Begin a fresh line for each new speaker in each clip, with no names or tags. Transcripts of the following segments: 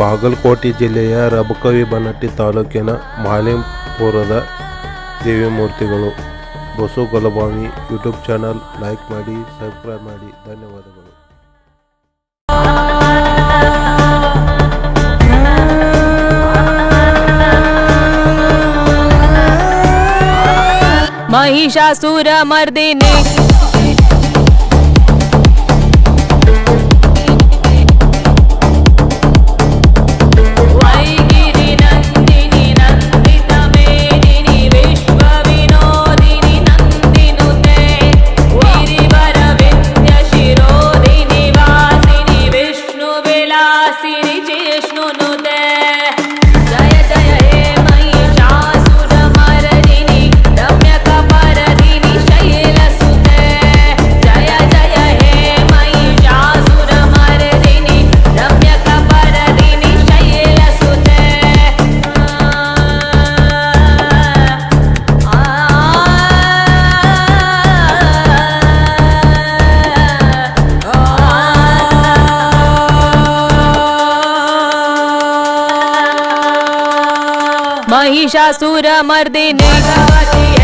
ಬಾಗಲಕೋಟೆ ಜಿಲ್ಲೆಯ ರಬಕವಿ ಬನಟ್ಟಿ ತಾಲೂಕಿನ ಮಾಲಿಂಪುರದ ದೇವಿಮೂರ್ತಿಗಳು Basu Golabhavi YouTube channel like ಮಾಡಿ, ಸಬ್ಸ್ಕ್ರೈಬ್ ಮಾಡಿ. ಧನ್ಯವಾದಗಳು.
ಮಹಿಷಾಸುರ ಮರ್ದಿನಿ যে শোনো महिषासुरमर्दिनी। भगवती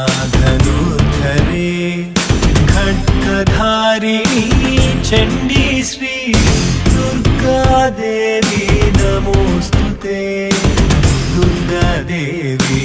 చండీ శ్రీ దుర్గాదేవి నమోస్తుతే. దుర్గాదేవి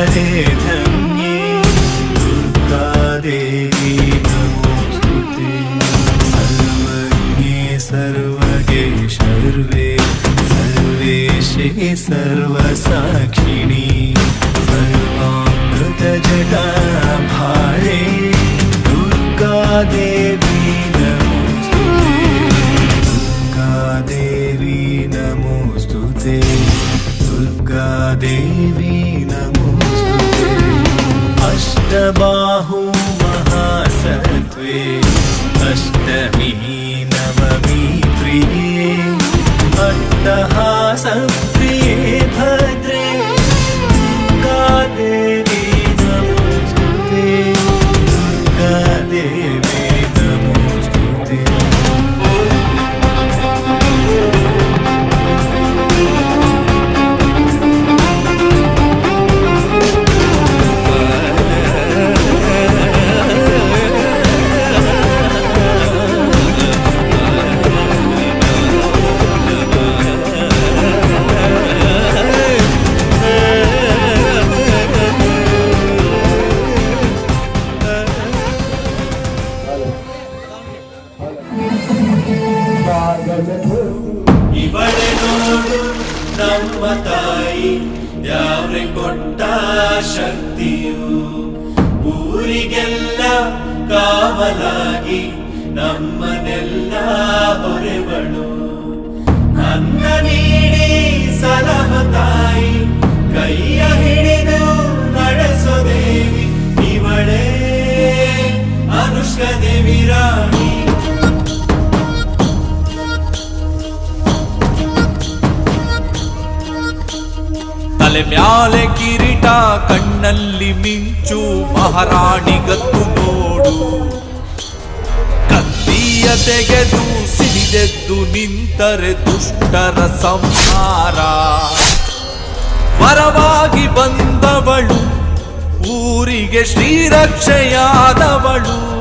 हरे धन्ये े दुर्गादेवी श्रुते सर्वज्ञे सर्वगे सर्वे सर्वेशे सर्वसाक्षिणी सर्वामृतजटा भारे देवी बाहू महासत्वे अष्टमी नवमी प्रिये अट्टहासम् ಶಕ್ತಿಯು ಊರಿಗೆಲ್ಲ ಕಾವಲಾಗಿ ನಮ್ಮನೆಲ್ಲ ಹೊರೆವಳು. ನನ್ನ ನೀಡಿ ಸಲಹ ತಾಯಿ ಕೈಯ ಹಿಡಿದು
ಕಣ್ಣಲ್ಲಿ ಮಿಂಚು ಮಹಾರಾಣಿಗತ್ತು ನೋಡು. ಕತ್ತಿಯ ತೆಗೆದು ಸಿಡಿದೆದ್ದು ನಿಂತರೆ ದುಷ್ಟರ ಸಂಹಾರ. ಪರವಾಗಿ ಬಂದವಳು ಊರಿಗೆ ಶ್ರೀರಕ್ಷೆಯಾದವಳು.